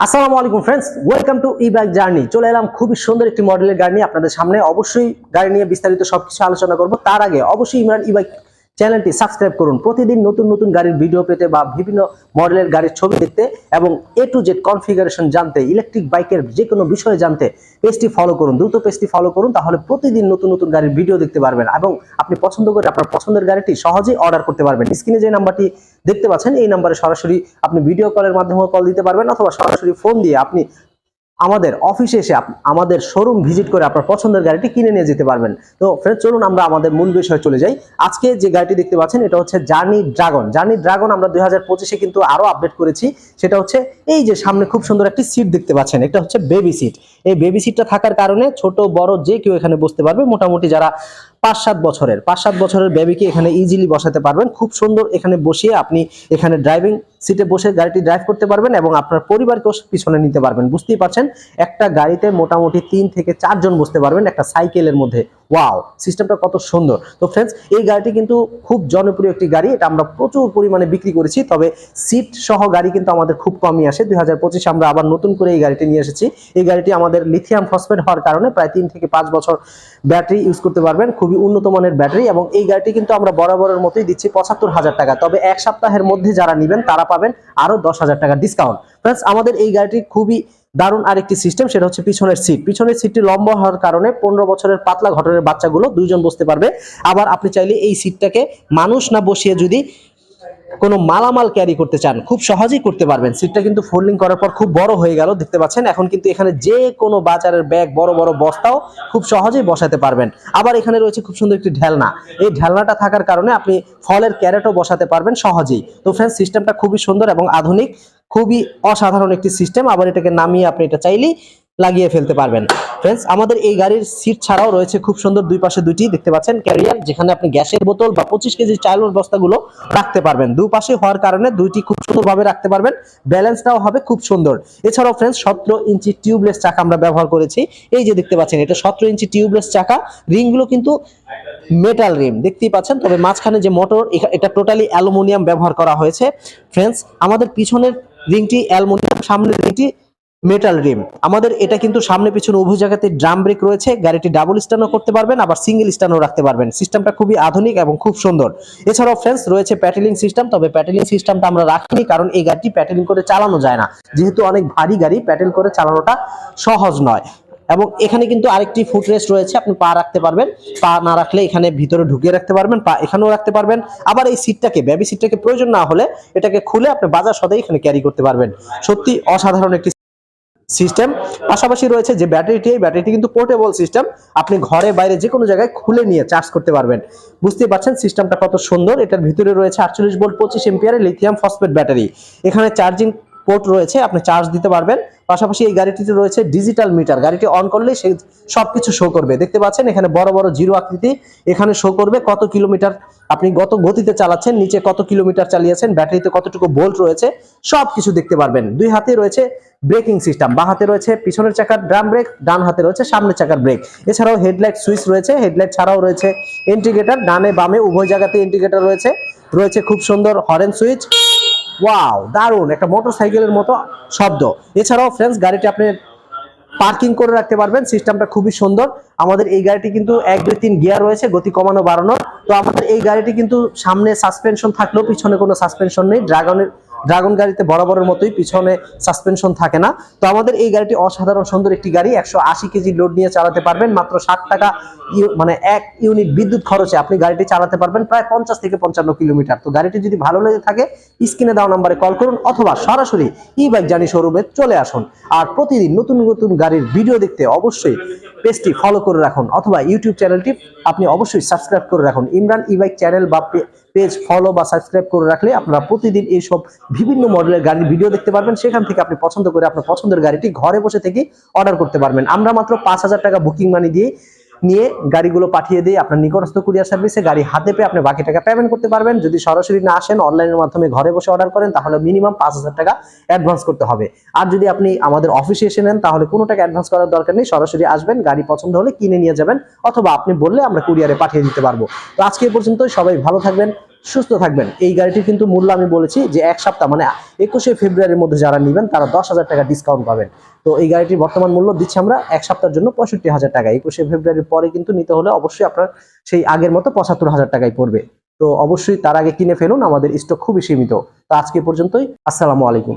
আসসালামু আলাইকুম friends welcome to e bike journey চলে এলাম খুবই সুন্দর একটি মডেলের গাড়ি নিয়ে। আপনাদের সামনে অবশ্যই গাড়ি নিয়ে বিস্তারিত সবকিছু আলোচনা করব। তার আগে অবশ্যই ইমরান ই বাইক চ্যানেলটি সাবস্ক্রাইব করুন। প্রতিদিন নতুন নতুন গাড়ির ভিডিও পেতে বা বিভিন্ন মডেলের গাড়ির ছবি দেখতে এবং এ টু জেড কনফিগারেশন জানতে ইলেকট্রিক বাইকের যে কোনো বিষয়ে জানতে পেজটি ফলো করুন। দ্রুত পেজটি ফলো করুন, তাহলে প্রতিদিন নতুন নতুন গাড়ির ভিডিও দেখতে পারবেন এবং আপনি পছন্দ করে আপনার পছন্দের গাড়িটি সহজেই অর্ডার করতে পারবেন। স্ক্রিনে যে নাম্বারটি দেখতে পাচ্ছেন, এই নাম্বারে সরাসরি আপনি ভিডিও কলের মাধ্যমে কল দিতে পারবেন অথবা সরাসরি ফোন দিয়ে আপনি আমাদের অফিসে এসে আমাদের শোরুম ভিজিট করে আপনার পছন্দের গাড়িটি কিনে নিয়ে যেতে পারবেন। তো ফ্রেন্ড চলুন আমরা আমাদের মূল বিষয়ে চলে যাই। আজকে যে গাড়িটি দেখতে পাচ্ছেন, এটা হচ্ছে জার্নি ড্রাগন জার্নি ড্রাগন আমরা দুই হাজার পঁচিশে কিন্তু আরও আপডেট করেছি। সেটা হচ্ছে এই যে সামনে খুব সুন্দর একটি সিট দেখতে পাচ্ছেন। এটা হচ্ছে বেবি সিট এই বেবি সিটটা থাকার কারণে ছোট, বড় যে কেউ এখানে বসতে পারবে। মোটামুটি যারা পাঁচ সাত বছরের পাঁচ সাত বছরের বেবিকে এখানে ইজিলি বসাতে পারবেন। খুব সুন্দর এখানে বসিয়ে আপনি এখানে ড্রাইভিং সিটে বসে গাড়িটি ড্রাইভ করতে পারবেন এবং আপনার পরিবারকেও পিছনে নিতে পারবেন। বুঝতেই পারছেন? একটা গাড়িতে মোটামুটি তিন থেকে চারজন বসতে পারবেন একটা সাইকেলের মধ্যে। ওয়াও সিস্টেমটা কত সুন্দর। তো ফ্রেন্ডস এই গাড়িটি কিন্তু খুব জনপ্রিয় একটি গাড়ি। এটা আমরা প্রচুর পরিমাণে বিক্রি করেছি, তবে সিট সহ গাড়ি কিন্তু আমাদের খুব কমই আসে। দুই আমরা আবার নতুন করে এই গাড়িটি নিয়ে এসেছি। এই গাড়িটি আমাদের লিথিয়াম ফসফেট হওয়ার কারণে প্রায় তিন থেকে পাঁচ বছর ব্যাটারি ইউজ করতে পারবেন। খুবই উন্নত মানের ব্যাটারি এবং এই গাড়িটি কিন্তু আমরা বরাবরের মতোই দিচ্ছি পঁচাত্তর হাজার টাকা। তবে এক সপ্তাহের মধ্যে যারা নেবেন, তারা পাবেন আরও দশ হাজার টাকা ডিসকাউন্ট ফ্রেন্ডস আমাদের এই গাড়িটি খুবই দারুণ আরেকটি সিস্টেম সেটা হচ্ছে পিছনের সিট পিছনের সিটটি লম্বা হওয়ার কারণে পনেরো বছরের পাতলা ঘটনের বাচ্চাগুলো দুইজন বসতে পারবে। আবার আপনি চাইলে এই সিটটাকে মানুষ না বসিয়ে যদি কোনো মালামাল ক্যারি করতে চান, খুব সহজেই করতে পারবেন। সিটটা কিন্তু ফোল্ডিং করার পর খুব বড় হয়ে গেল, দেখতে পাচ্ছেন? এখন কিন্তু এখানে যে কোনো বাজারের ব্যাগ বড় বড় বস্তাও খুব সহজেই বসাতে পারবেন। আবার এখানে রয়েছে খুব সুন্দর একটি ঢেলনা। এই ঢেলনাটা থাকার কারণে আপনি ফলের ক্যারেটও বসাতে পারবেন সহজেই। তো ফ্রেন্ডস সিস্টেমটা খুবই সুন্দর এবং আধুনিক, খুবই অসাধারণ একটি সিস্টেম আবার এটাকে নামিয়ে আপনি এটা চাইলেই লাগিয়ে ফেলতে পারবেন। ফ্রেন্ডস আমাদের এই গাড়ির সিট ছাড়াও রয়েছে খুব সুন্দর দুই পাশে দুইটি, দেখতে পাচ্ছেন? ক্যারিয়ার যেখানে আপনি গ্যাসের বোতল বা পঁচিশ কেজি চালের বস্তাগুলো রাখতে পারবেন। দুপাশে হওয়ার কারণে দুইটি খুব সুন্দরভাবে রাখতে পারবেন। ব্যালেন্সটাও হবে খুব সুন্দর। এছাড়াও ফ্রেন্ডস সতেরো ইঞ্চি টিউবলেস চাকা আমরা ব্যবহার করেছি। এই যে দেখতে পাচ্ছেন, এটা সতেরো ইঞ্চি টিউবলেস চাকা। রিংগুলো কিন্তু মেটাল রিম দেখতেই পাচ্ছেন? তবে মাঝখানে যে মোটর এটা টোটালি অ্যালুমিনিয়াম ব্যবহার করা হয়েছে। ফ্রেন্ডস আমাদের পিছনের রিংটি অ্যালুমিনিয়াম, সামনের রিংটি মেটাল রিম আমাদের এটা কিন্তু সামনে পিছনে উভয় জায়গাতে ড্রাম ব্রেক রয়েছে, গাড়িটি ডাবল স্ট্যান্ডও করতে পারবেন, আবার সিঙ্গেল স্ট্যান্ডও রাখতে পারবেন। সিস্টেমটা খুবই আধুনিক এবং খুব সুন্দর। এছাড়াও ফ্রেন্ডস রয়েছে প্যাটেলিং সিস্টেম তবে প্যাটেলিং সিস্টেমটা আমরা রাখিনি, কারণ এই গাড়িটি প্যাটেলিং করে চালানো যায় না। যেহেতু অনেক ভারী গাড়ি প্যাটেল করে চালানোটা সহজ নয়। এবং এখানে কিন্তু আরেকটি ফুট রেস্ট রয়েছে, আপনি পা রাখতে পারবেন। পা না রাখলে এখানে ভিতরে ঢুকিয়ে রাখতে পারবেন, পা এখানেও রাখতে পারবেন। আবার এই সিটটাকে বেবি সিটটাকে প্রয়োজন না হলে এটাকে খুলে আপনি বাজার সদাই এখানে ক্যারি করতে পারবেন। সত্যি অসাধারণ একটি সিস্টেম পাশাপাশি রয়েছে যে ব্যাটারিটি এই ব্যাটারিটি কিন্তু পোর্টেবল সিস্টেম আপনি ঘরে, বাইরে যে কোনো জায়গায় খুলে নিয়ে চার্জ করতে পারবেন। বুঝতে পারছেন সিস্টেমটা কত সুন্দর। এটার ভিতরে রয়েছে আটচল্লিশ ভোল্ট পঁচিশ এম্পিয়ারের লিথিয়াম ফসফেট ব্যাটারি এখানে চার্জিং পোর্ট রয়েছে, আপনি চার্জ দিতে পারবেন। পাশাপাশি এই গাড়িটিতে রয়েছে ডিজিটাল মিটার গাড়িটি অন করলেই সে সবকিছু শো করবে। দেখতে পাচ্ছেন এখানে বড় বড় জিরো আকৃতি এখানে শো করবে, কত কিলোমিটার আপনি কত গতিতে চালাচ্ছেন, নিচে কত কিলোমিটার চালিয়েছেন ব্যাটারিতে কতটুকু ভোল্ট রয়েছে সব কিছু দেখতে পারবেন। দুই হাতে রয়েছে ব্রেকিং সিস্টেম বা হাতে রয়েছে পিছনের চাকার ড্রাম ব্রেক ডান হাতে রয়েছে সামনের চাকার ব্রেক এছাড়াও হেডলাইট সুইচ রয়েছে হেডলাইট ছাড়াও রয়েছে ইন্ডিকেটর ডানে বামে উভয় জায়গাতে ইন্ডিকেটর রয়েছে। রয়েছে খুব সুন্দর হরেন সুইচ ওয়াও দারুণ, একটা মোটর সাইকেলের মতো শব্দ। এছাড়াও ফ্রেন্ডস গাড়িটি আপনি পার্কিং করে রাখতে পারবেন সিস্টেমটা খুবই সুন্দর। আমাদের এই গাড়িটি কিন্তু এক দুই তিন গিয়ার রয়েছে, গতি কমানো বাড়ানো তো আমাদের এই গাড়িটি কিন্তু সামনে সাসপেনশন থাকলেও পিছনে কোনো সাসপেনশন নেই ড্রাগনের ড্রাগন গাড়িতে বরাবরের মতোই পিছনে সাসপেনশন থাকে না। তো আমাদের এই গাড়িটি অসাধারণ সুন্দর একটি গাড়ি, একশো আশি কেজি লোড নিয়ে চালাতে পারবেন, মাত্র ষাট টাকা মানে এক ইউনিট বিদ্যুৎ খরচে আপনি গাড়িটি চালাতে পারবেন প্রায় পঞ্চাশ থেকে পঞ্চান্ন কিলোমিটার। তো গাড়িটি যদি ভালো লেগে থাকে, স্ক্রিনে দেওয়া নাম্বারে কল করুন অথবা সরাসরি ই বাইক জানি শোরুমে চলে আসুন। আর প্রতিদিন নতুন নতুন গাড়ির ভিডিও দেখতে অবশ্যই পেজটি ফলো করে রাখুন অথবা ইউটিউব চ্যানেলটি আপনি অবশ্যই সাবস্ক্রাইব করে রাখুন। Imran e bike bike channel বা পেজ ফলো বা সাবস্ক্রাইব করে রাখলে আপনারা প্রতিদিন এইসব বিভিন্ন মডেলের গাড়ির ভিডিও দেখতে পারবেন। সেখান থেকে আপনি পছন্দ করে আপনার পছন্দের গাড়িটি ঘরে বসে থেকে অর্ডার করতে পারবেন। আমরা মাত্র পাঁচ হাজার টাকা বুকিং মানি দিয়ে নিয়ে গাড়িগুলো পাঠিয়ে দিয়ে আপনার নিকটস্থ কুরিয়ার সার্ভিসে গাড়ি হাতে পেয়ে আপনি বাকি টাকা পেমেন্ট করতে পারবেন। যদি সরাসরি না আসেন অনলাইনের মাধ্যমে ঘরে বসে অর্ডার করেন, তাহলে মিনিমাম পাঁচ হাজার টাকা অ্যাডভান্স করতে হবে। আর যদি আপনি আমাদের অফিসে এসে নেন, তাহলে কোনো টাকা অ্যাডভান্স করার দরকার নেই। সরাসরি আসবেন, গাড়ি পছন্দ হলে কিনে নিয়ে যাবেন, অথবা আপনি বললে আমরা কুরিয়ারে পাঠিয়ে দিতে পারব। তো আজকে পর্যন্ত সবাই ভালো থাকবেন। সুস্থ থাকবেন। এই গাড়িটির কিন্তু মূল্য আমি বলেছি যে এক সপ্তাহ মানে একুশে ফেব্রুয়ারির মধ্যে যারা নেবেন, তারা দশ হাজার টাকা ডিসকাউন্ট পাবেন। তো এই গাড়িটির বর্তমান মূল্য দিচ্ছি আমরা এক সপ্তাহের জন্য পঁয়ষট্টি হাজার টাকা। একুশে ফেব্রুয়ারির পরে কিন্তু নিতে হলে অবশ্যই আপনার সেই আগের মতো পঁচাত্তর হাজার টাকায় পড়বে। তো অবশ্যই তার আগে কিনে ফেলুন, আমাদের স্টক খুবই সীমিত। তো আজকে পর্যন্তই, আসসালামু আলাইকুম।